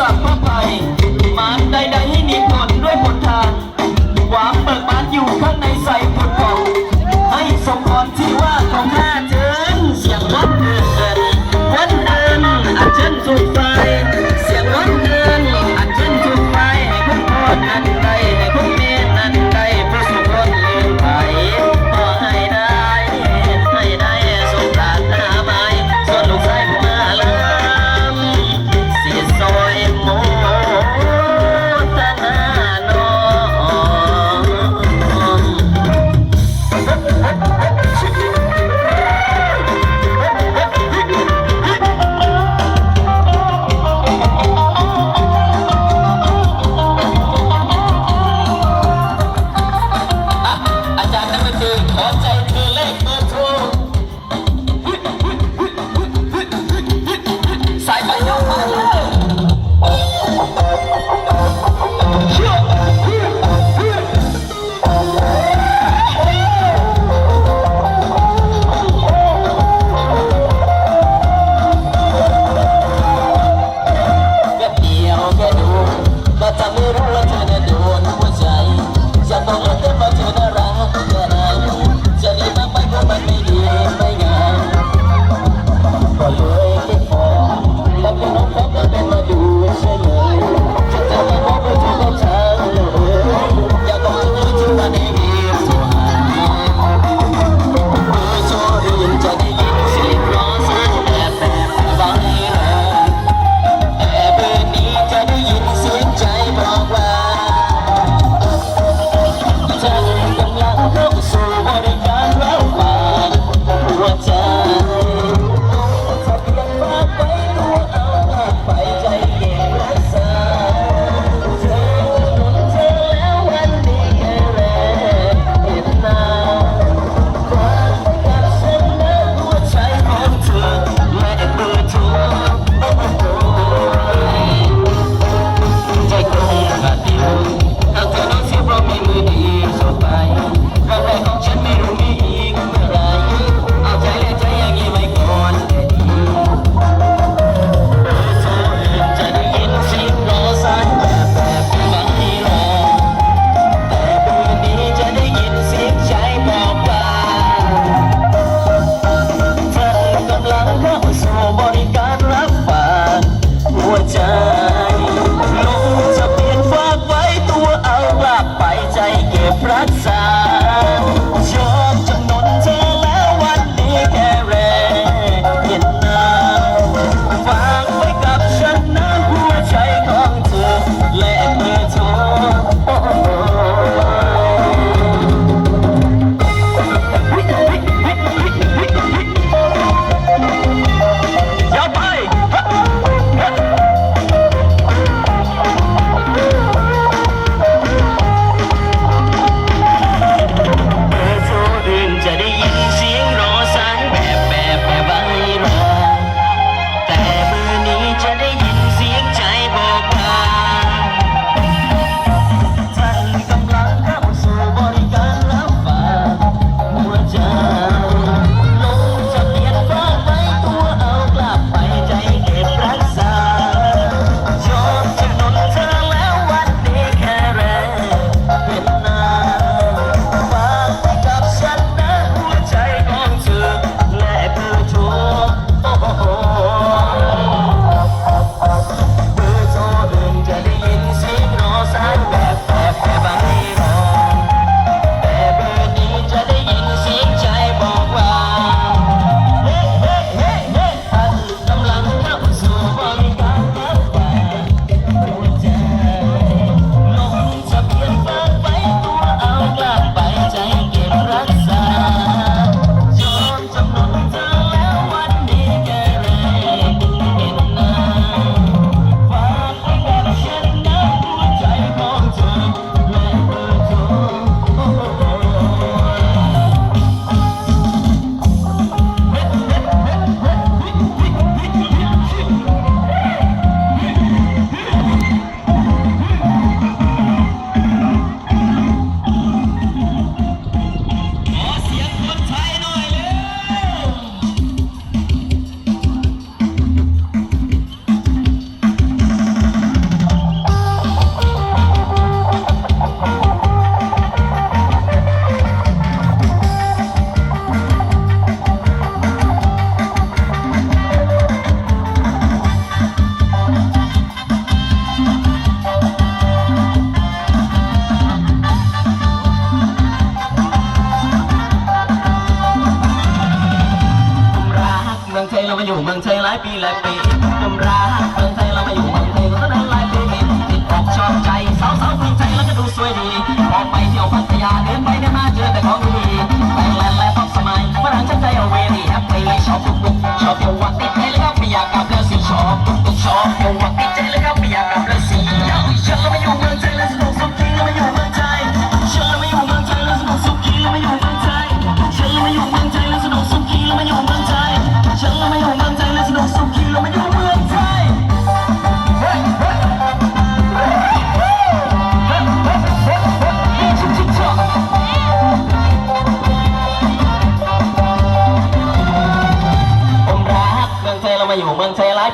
สับพระไผ่มารใดๆให้นีผลด้วยผลทานหวามเปิดบานอยู่ข้างในใส่ผลผ่องให้สมพรที่ว่าของข้าเจินเสียงวัดเกิดวันเดินอันเชิญสุดฟ้า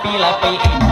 ปีละปี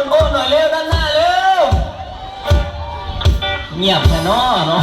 เสียงเอาโกนโอ้หน่อยเร็วด้านหน้าเร็วเงียบแค่นอเนาะ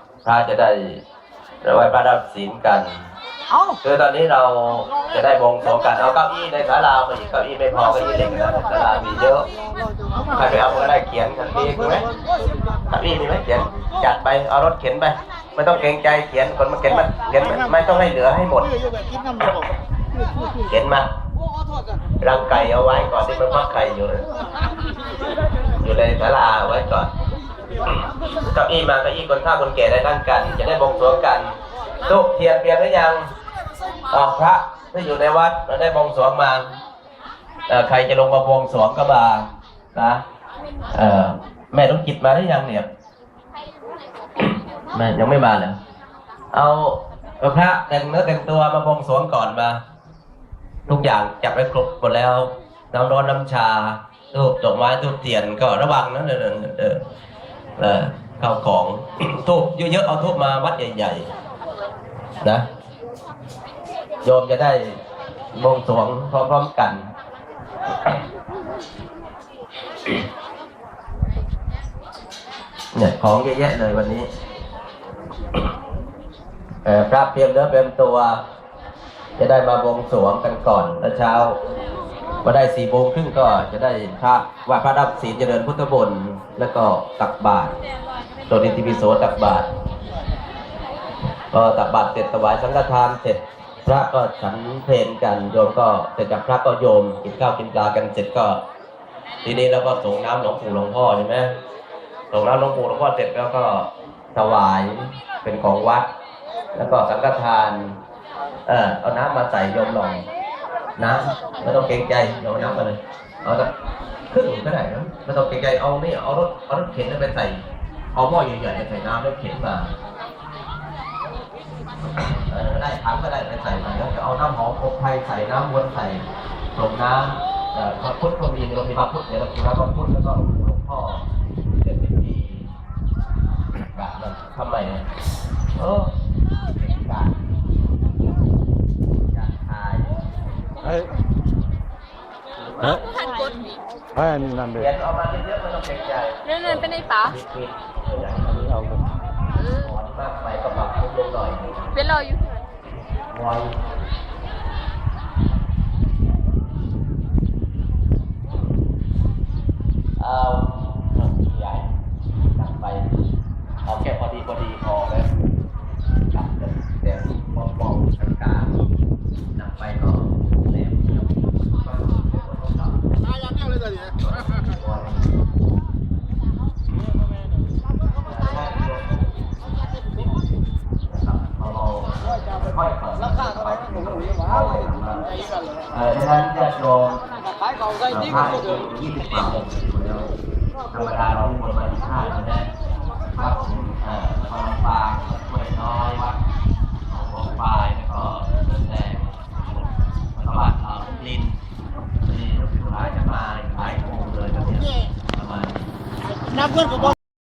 พระจะได้ไหว้พระรับศีลกันคือตอนนี้เราจะได้บวงสรวงกันเอาเก้าอี้ในศาลามาอีกเก้าอี้ไม่พอเก็อี้เหล็กนะศาลามีเยอะใครไปเอาก็ได้เขียนกันดีถูกไหมถ้าพี่มีไหมเขียนจัดไปเอารถเข็นไปไม่ต้องเกรงใจเขียนคนมาเขียนมาเขียนมาไม่ต้องให้เหลือให้หมดเขียนมารังไก่เอาไว้ก่อนที่มันฟักไข่อยู่นะอยู่ในศาลาเอาไว้ก่อน เก้าอี้มาเก้าอี้คนข้าคนแก่ได้นั่งกัน จะได้บงสรวงกันตุกเทียนเปลี่ยนหรือยังออกพระที่อยู่ในวัดเราได้บงสรวงมาเอ่อใครจะลงมาบวงสรวงก็มานะเอ่อแม่ต้องกิจมาหรือยังเนี่ยแม่ยังไม่มาเลยเอาเอาพระแต่งเนื้อแต่งตัวมาบวงสรวงก่อนมา ทุกอย่างจับไว้ครบหมดแล้วน้ำร้อนน้ำชาทูบดอกไม้ทูบเทียนก็ระวังนะเดินเดินเดิน เออข้าวของ ทูบเยอะๆเอาทูบมาวัดใหญ่ๆนะโยมจะได้บวงสรวงพร้อมๆกัน เนี่ยของเยอะแยะเลยวันนี้เออพระเตรียมเนื้อเตรียมตัว จะได้มาบวงสรวงกันก่อนแล้วเช้า มาได้สี่โมงครึ่งก็จะได้พระว่าพระดับศีลเจริญพุทธบนต์แล้วก็ตักบาตรตัวนิติพิโสตักบาตรก็ตักบาตรเสร็จถวายสังฆทานเสร็จพระก็ฉันเพลนกันโยมก็เสร็จจากพระก็โยมกินข้าวกินปลากันเสร็จก็ ทีนี้เราก็ส่งน้ำหลวงปู่หลวงพ่อใช่ไหมส่งน้ำหลวงปู่หลวงพ่อเสร็จแล้วก็ถวายเป็นของวัด แล้วก็สังฆทาน เออเอาน้ำมาใส่โยมหน่อย น้ำไม่ต้องเกรงใจเอาน้ำมาเลยเอาสักครึ่งก็ได้นะไม่ต้องเกรงใจเอานี่เอารถเอารถเข็นไปใส่เอาหม้อใหญ่ๆไปใส่น้ำแล้วเข็นมาเออได้ถังก็ได้ไปใส่มาแล้วจะเอาน้ำหอมอบไทยใส่น้ำวนใส่ส่งน้ำเอ่อพระพุทธก็มีเรามีพระพุทธเดี๋ยวเรามีพระพุทธแล้วก็หลวงพ่อเจ็ดพิธีกราบมันทำไมเนี่ยเออกราบ อยากถ่าย เฮ้ยเฮ้ยท่านกดเฮ้ยนี่นั่นเด็เขียนออกมาเยอะๆไม่ต้องเกรงใจเดินเดินไปในป่าปิดๆตัวอย่างนี้เอาไปถอนมากไปก็ปรับลดลงหน่อยเป็นรออยู่ไว้เ